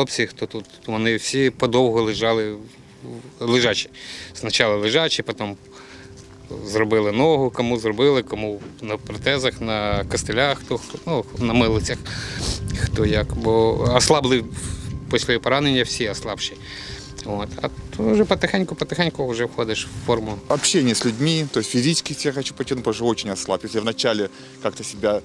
хлопці, хто тут, вони всі подовго лежали лежачі. Спочатку лежачі, потім зробили ногу, кому зробили, кому на протезах, на костелях, хто ну, на милицях, хто як. Бо ослабли після поранення всі ослабші. От. А то вже потихеньку-потихеньку вже входиш в форму. Общение с людьми, то есть себя хочу потянуть, потому что очень ослаб. Если я вначале как-то себя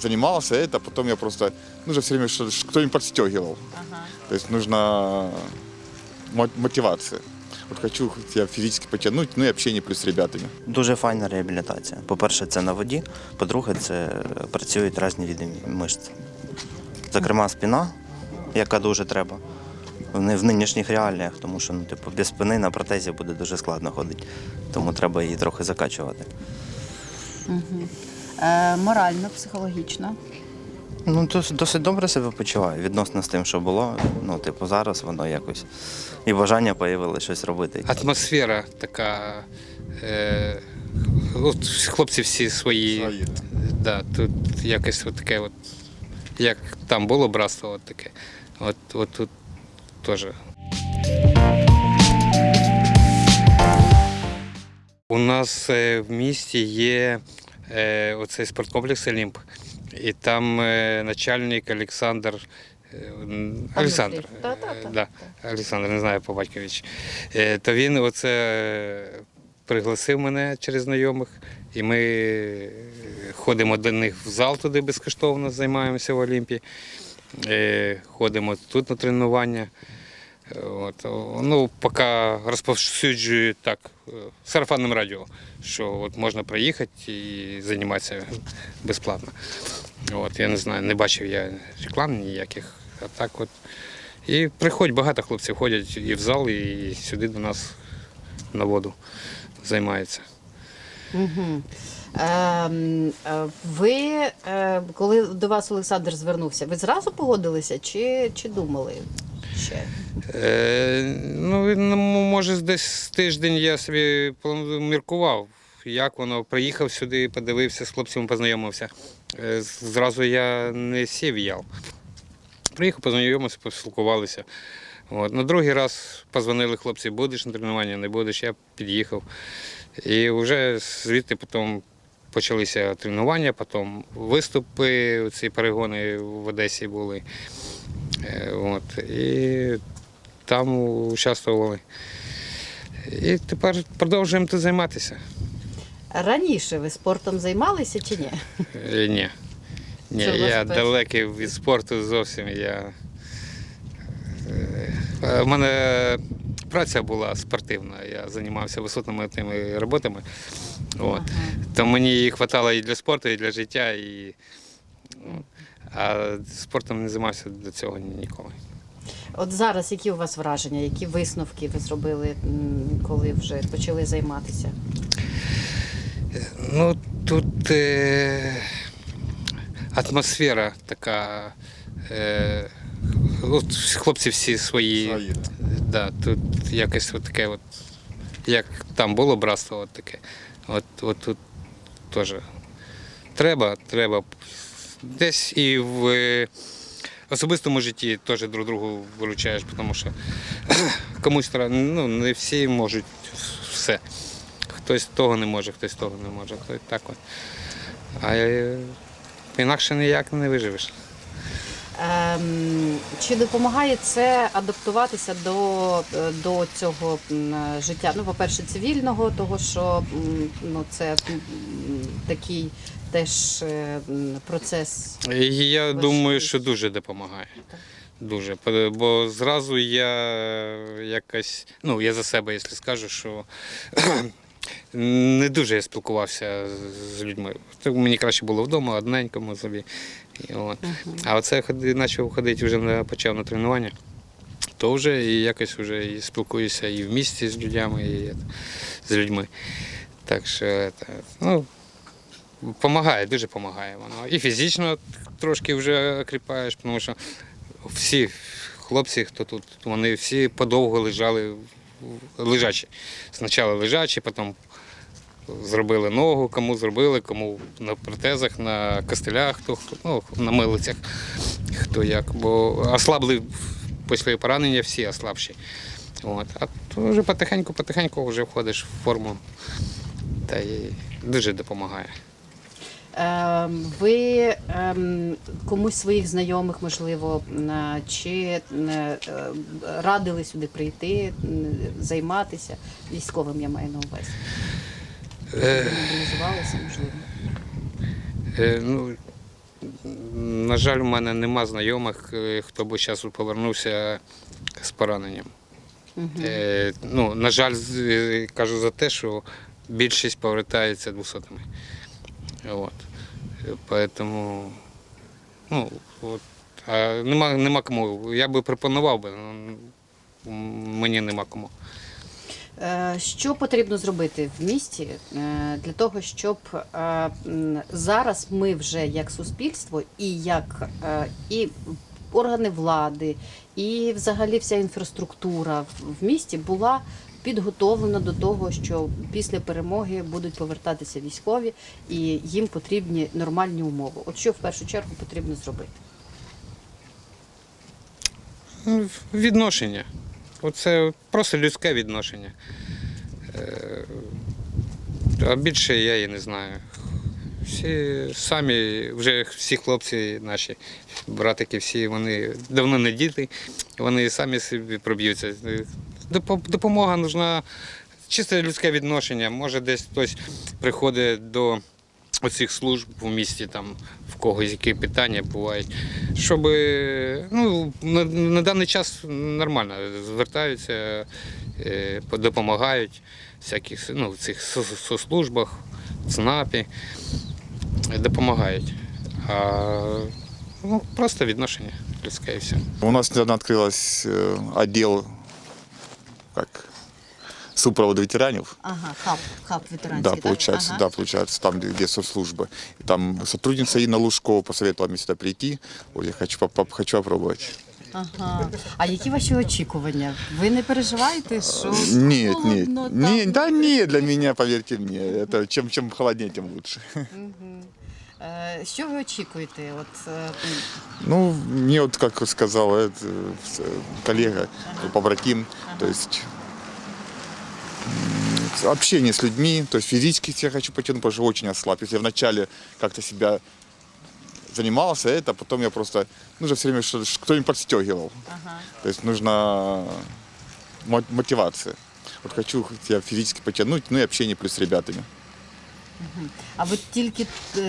занимался, это, потом я просто, нужно все время кто-нибудь подстегивал. То есть нужно мо- мотивация. Вот хочу себя физически потянуть, ну и общение плюс с ребятами. Дуже файна реабілітація. По-перше, це на воді. По-друге, це працюють різні види мишць. Зокрема, спина, яка дуже треба. В в нинішніх реаліях, тому що ну, типу, без спини на протезі буде дуже складно ходити. Тому треба її трохи закачувати. Е, морально, психологічно. Ну, досить, досить добре себе почуваю відносно з тим, що було. Ну, типу, зараз воно якось. І бажання появилось щось робити. Атмосфера така. Е, от хлопці всі свої. Свої. Да, тут якось от таке, от, як там було братство, от таке. От, от тут теж. У нас е, в місті є е, оцей спорткомплекс Олімп, і там е, начальник Олександр. е, Олександр. Е, Да, Олександр, не знаю по батькович. Е, То він оце е, пригласив мене через знайомих, і ми е, ходимо до них в зал туди безкоштовно, займаємося в Олімпі. Е, Ходимо тут на тренування. От, ну, поки розповсюджую так е, сарафанним радіо, що от можна приїхати і займатися безплатно. От, я не знаю, не бачив я реклам ніяких, а так от. І приходять, багато хлопців ходять і в зал, і сюди до нас на воду займаються. Угу. Е, е, ви, е, коли до вас Олександр звернувся, ви зразу погодилися чи, чи думали ще? Е, ну, ну, може, десь тиждень я собі міркував, як воно. Приїхав сюди, подивився, з хлопцями познайомився. Е, зразу я не сів яв. Приїхав, познайомився, поспілкувалися. От. На другий раз позвонили хлопці, будеш на тренування, не будеш, я під'їхав. І вже звідти потім почалися тренування, потім виступи, ці перегони в Одесі були. Е, От. І там участвували. І тепер продовжуємо тут займатися. Раніше ви спортом займалися чи ні? Е, Ні. Ні, Це я перше? далекий від спорту зовсім. Я... е, У мене праця була спортивна, я займався висотними тими роботами. От. То мені її вистачало і для спорту, і для життя. І... ну, А спортом не займався до цього ніколи. От зараз які у вас враження, які висновки ви зробили, коли вже почали займатися? Ну, тут е, атмосфера така. Е, от хлопці всі свої. Свои. Да, тут якось от таке, от, як там було братство, от таке. От, от тут теж треба, треба. Десь і в е, особистому житті теж друг другу виручаєш, тому що комусь ну, не всі можуть все. Хтось того не може, хтось того не може. Так от. А е, інакше ніяк не виживеш. Ем, чи допомагає це адаптуватися до, до цього життя? Ну, по-перше, цивільного, того, що ну, це такий теж е, процес. Я думаю, що дуже допомагає. Дуже. Бо зразу я якось, ну я за себе, якщо скажу, що не дуже я спілкувався з людьми. Мені краще було вдома, одненькому собі. І от. А оце почав ходити вже на, почав на тренування, то вже і якось вже і спілкуюся і в місті з людьми, і з людьми. Так що, це, ну, Помагає, дуже допомагає воно. І фізично трошки вже окріпаєш, тому що всі хлопці, хто тут, вони всі подовго лежали лежачі. Спочатку лежачі, потім зробили ногу, кому зробили, кому на протезах, на костелях, хто ну, на милицях, хто як. Бо ослабли після поранення всі ослабші. От. А то вже потихеньку-потихеньку вже входиш в форму та й дуже допомагає. Ем, Ви ем, комусь своїх знайомих, можливо, чи е, е, радили сюди прийти, займатися військовим, я маю на увазі. Е, Мобілізувалися, можливо. Е, ну, на жаль, у мене нема знайомих, е, хто би зараз повернувся з пораненням. Е, ну, на жаль, кажу за те, що більшість повертається двохсотими. От. Поэтому, ну, от, а нема, нема кому. Я би пропонував би, ну, мені нема кому. Е, Що потрібно зробити в місті е, для того, щоб е, зараз ми вже як суспільство і як і органи влади, і взагалі вся інфраструктура в- в місті була підготовлена до того, що після перемоги будуть повертатися військові, і їм потрібні нормальні умови. От що в першу чергу потрібно зробити? Ну, Відношення. Оце просто людське відношення. Е, А більше я і не знаю. Всі самі, вже всі хлопці наші, братики, всі, вони давно не діти, вони самі собі проб'ються. Допомога нужна, чисте людське відношення. Може, десь хтось приходить до оцих служб у місті, там в когось які питання бувають, щоб ну, на, на даний час нормально звертаються, е, допомагають всяких ну, в цих соцслужбах, ЦНАПі, допомагають. А ну, просто відношення людське і все. У нас недавно открылась э, отдел как супровода ветеранов. Ага, хаб, хаб Да, получается, да, получается, там, где, где соцслужбы. И там сотрудница Инна Лужкова посоветовала мне сюда прийти. Вот я хочу, поп- поп- хочу попробовать. Ага. А які ваші очікування? Ви не переживаєте, що Нет, холодно нет, там? не, да не, для меня, поверьте мне, это чем, чем холоднее, тем лучше. Е, Що ви очікуєте? От е, Ну, мне вот, как сказал этот, э, коллега, побратим, то есть м, общение с людьми, то есть физически я хочу потянуть, потому что очень ослаб. Если я вначале как-то себя занимался, это, потом я просто, нужно все время что- кто-нибудь подстегивал. То есть нужна мо- мотивация. Вот хочу себя физически потянуть, ну и общение плюс с ребятами. а ви тільки е,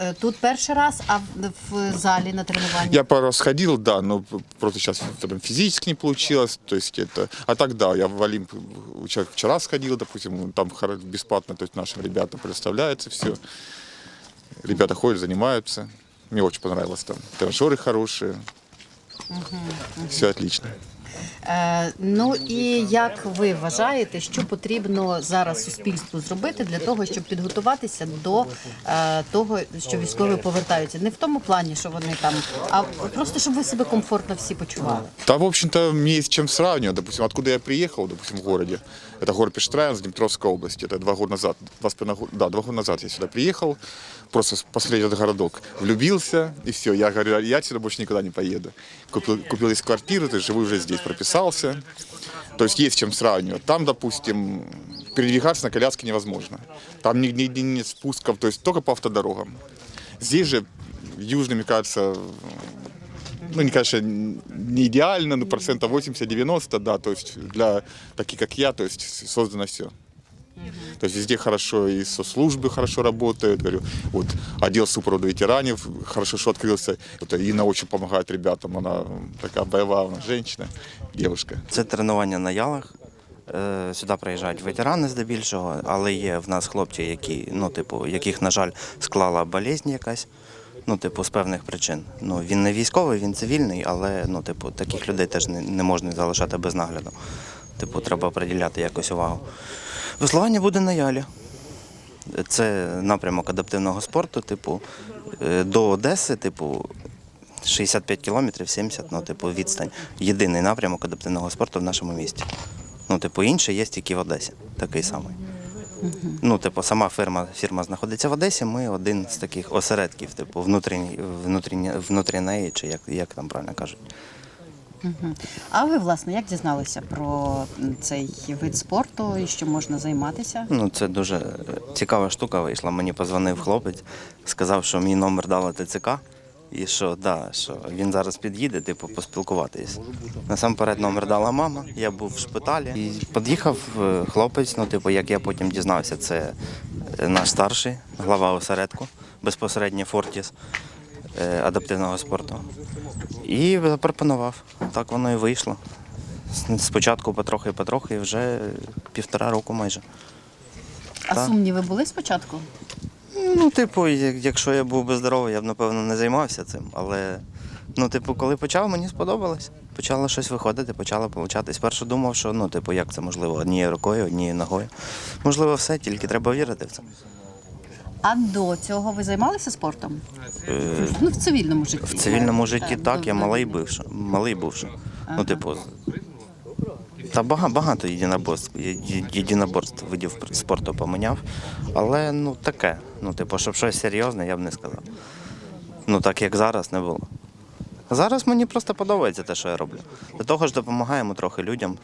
е, тут перший раз, а в, в залі на тренуванні? Я пару раз ходил, да, но просто сейчас там физически не получилось. То есть это. А так да, я в Олимп вчера, вчера сходил, допустим, там хоро- бесплатно, то есть нашим ребятам предоставляется все. Ребята ходят, занимаются. Мне очень понравилось там. Тренажеры хорошие. Все отлично. Е, ну і як ви вважаєте, що потрібно зараз суспільству зробити для того, щоб підготуватися до е, того, що військові повертаються? Не в тому плані, що вони там, а просто щоб ви себе комфортно всі почували. Да, в общем-то, мне есть чем сравнивать. Допустим, откуда я приехал, допустим, в городе. Это город Пештраин, Днепровской области. Это два года назад, два с да, два года назад я сюда приехал. Просто посмотреть этот городок. Влюбился, и все. Я говорю, я отсюда больше никуда не поеду. Купил, купил здесь квартиру, то есть живу уже здесь, прописался. То есть есть чем сравнивать. Там, допустим, передвигаться на коляске невозможно. Там нигде нигде нет спусков, то есть только по автодорогам. Здесь же южный, мне кажется, ну, не, конечно, не идеально, но процентов 80-90, да, то есть для таких, как я, то есть создано все. То есть везде хорошо, и соцслужбы хорошо работают, говорю, вот отдел супровода ветеранов хорошо, что открылся, это Инна очень помогает ребятам, она такая боевая она женщина, девушка. Це тренування на ялах. Е, Сюди приїжджають ветерани здебільшого, але є в нас хлопці, які, ну, типу, яких, на жаль, склала болезнь якась. Ну, типу, з певних причин. Ну, він не військовий, він цивільний, але ну, типу, таких людей теж не, не можна залишати без нагляду. Типу, треба приділяти якось увагу. Веслування буде на ялі. Це напрямок адаптивного спорту, типу, е, до Одеси, типу, 65 кілометрів, 70, ну, типу, відстань. Єдиний напрямок адаптивного спорту в нашому місті. Ну, типу, інший є тільки в Одесі, такий самий. Ну, типу, сама фірма, фірма знаходиться в Одесі. Ми один з таких осередків, типу, внутрішній, внутрішній, внутрі неї, чи як, як там правильно кажуть. А ви, власне, як дізналися про цей вид спорту і що можна займатися? Ну, це дуже цікава штука вийшла. Мені позвонив хлопець, сказав, що мій номер дала ТЦК. І що, да, що він зараз під'їде, типу, поспілкуватись. Насамперед номер дала мама, я був в шпиталі. І під'їхав е, хлопець, ну, типу, як я потім дізнався, це е, наш старший, глава осередку, безпосередньо Фортіс адаптивного спорту. І запропонував. Так воно і вийшло. Спочатку потрохи-потрохи, і вже півтора року майже. А так. сумніви були спочатку? Ну, типу, якщо я був би здоровий, я б напевно не займався цим. Але ну, типу, коли почав, мені сподобалось. Почало щось виходити, почало получатись. Спершу думав, що ну, типу, як це можливо, однією рукою, однією ногою. Можливо, все, тільки треба вірити в це. А до цього ви займалися спортом? Е, Ну, в цивільному житті. в цивільному житті Так, я малий бивши. Малий бувши. Ну, типу, та багато, багато єдиноборств, є- єдиноборств видів спорту поміняв. Але ну таке. Ну, типу, щоб щось серйозне, я б не сказав. Ну, так як зараз не було. Зараз мені просто подобається те, що я роблю. До того ж допомагаємо трохи людям.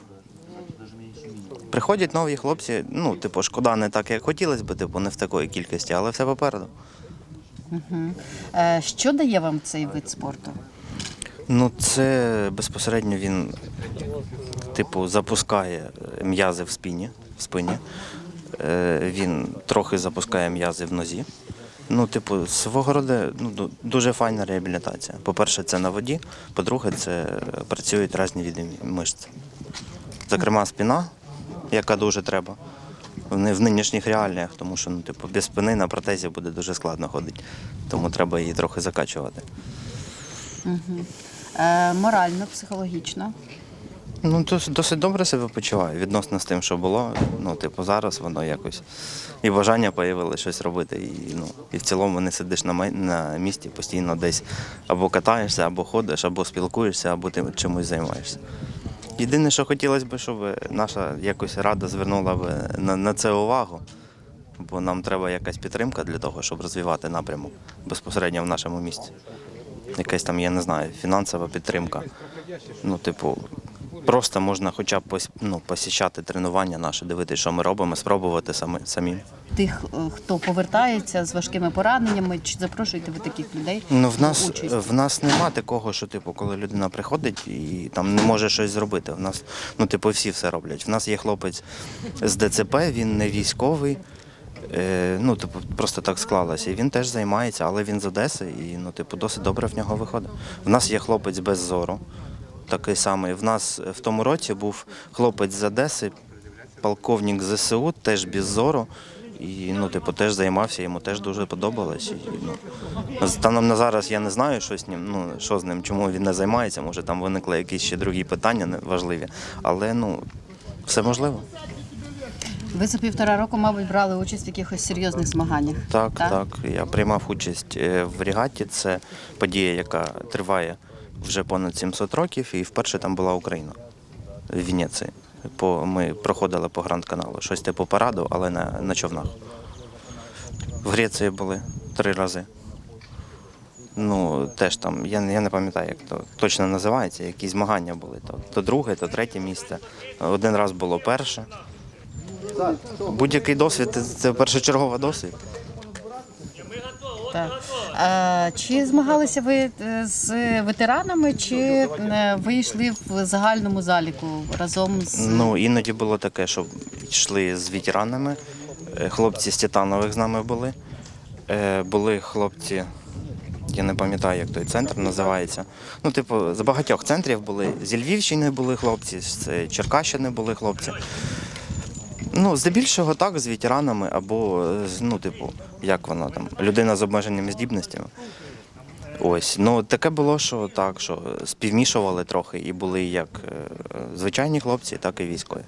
Приходять нові хлопці, ну, типу, шкода, не так, як хотілося б, типу, не в такої кількості, але все попереду. Е, Що дає вам цей вид спорту? Ну, це безпосередньо він, типу, запускає м'язи в спині, в спині. Е, Він трохи запускає м'язи в нозі. Ну, типу, свого роду ну, дуже файна реабілітація. По-перше, це на воді, по-друге, це працюють різні види мишць. Зокрема, спина, яка дуже треба. В в нинішніх реаліях, тому що ну, типу, без спини на протезі буде дуже складно ходити. Тому треба її трохи закачувати. Е, Морально, психологічно. Ну, досить, досить добре себе почуваю відносно з тим, що було. Ну, типу, зараз воно якось і бажання появилося щось робити. І, ну, і в цілому не сидиш на, май- на місці, постійно десь або катаєшся, або ходиш, або спілкуєшся, або ти чимось займаєшся. Єдине, що хотілося б, щоб наша якось рада звернула б на, на це увагу, бо нам треба якась підтримка для того, щоб розвивати напрямок безпосередньо в нашому місті. Якась там, я не знаю, фінансова підтримка. Ну, типу, просто можна хоча б ну, посіщати тренування наше, дивитися, що ми робимо, спробувати самі, самі. Тих, хто повертається з важкими пораненнями, чи запрошуєте ви таких людей Ну, в нас, участі? в нас нема такого, що типу, коли людина приходить і там не може щось зробити. В нас, ну, типу, всі все роблять. В нас є хлопець з ДЦП, він не військовий. Е, ну, типу, просто так склалося. І він теж займається, але він з Одеси, і ну, типу, досить добре в нього виходить. В нас є хлопець без зору, такий самий. В нас в тому році був хлопець з Одеси, полковник ЗСУ, теж без зору. І ну, типу, теж займався, йому теж дуже подобалось. І, ну, станом на зараз я не знаю, що з ним, ну, що з ним, чому він не займається. Може там виникли якісь ще другі питання важливі. Але ну, все можливо. Ви за півтора року, мабуть, брали участь в якихось серйозних змаганнях. Так, так. Я приймав участь е, в регаті. Це подія, яка триває вже понад 700 років, і вперше там була Україна в Венеції. По, ми проходили по Гранд каналу, щось типу параду, але на, на човнах. В Греції були три рази. Ну, теж там, я, я не пам'ятаю, як то точно називається, які змагання були. То, то друге, то третє місце. Один раз було перше. Будь-який досвід це першочерговий досвід. Так. А, чи змагалися ви е, з ветеранами, чи е, ви йшли в загальному заліку разом з Ну, іноді було таке, що йшли з ветеранами. Е, Хлопці з Титанових з нами були. Були хлопці, я не пам'ятаю, як той центр називається. Ну, типу, з багатьох центрів були. Зі Львівщини були хлопці, з Черкащини були хлопці. Ну, здебільшого так, з ветеранами, або, ну, типу, як вона там, людина з обмеженими здібностями. Ось, ну таке було, що так, що співмішували трохи, і були як е, звичайні хлопці, так і військові.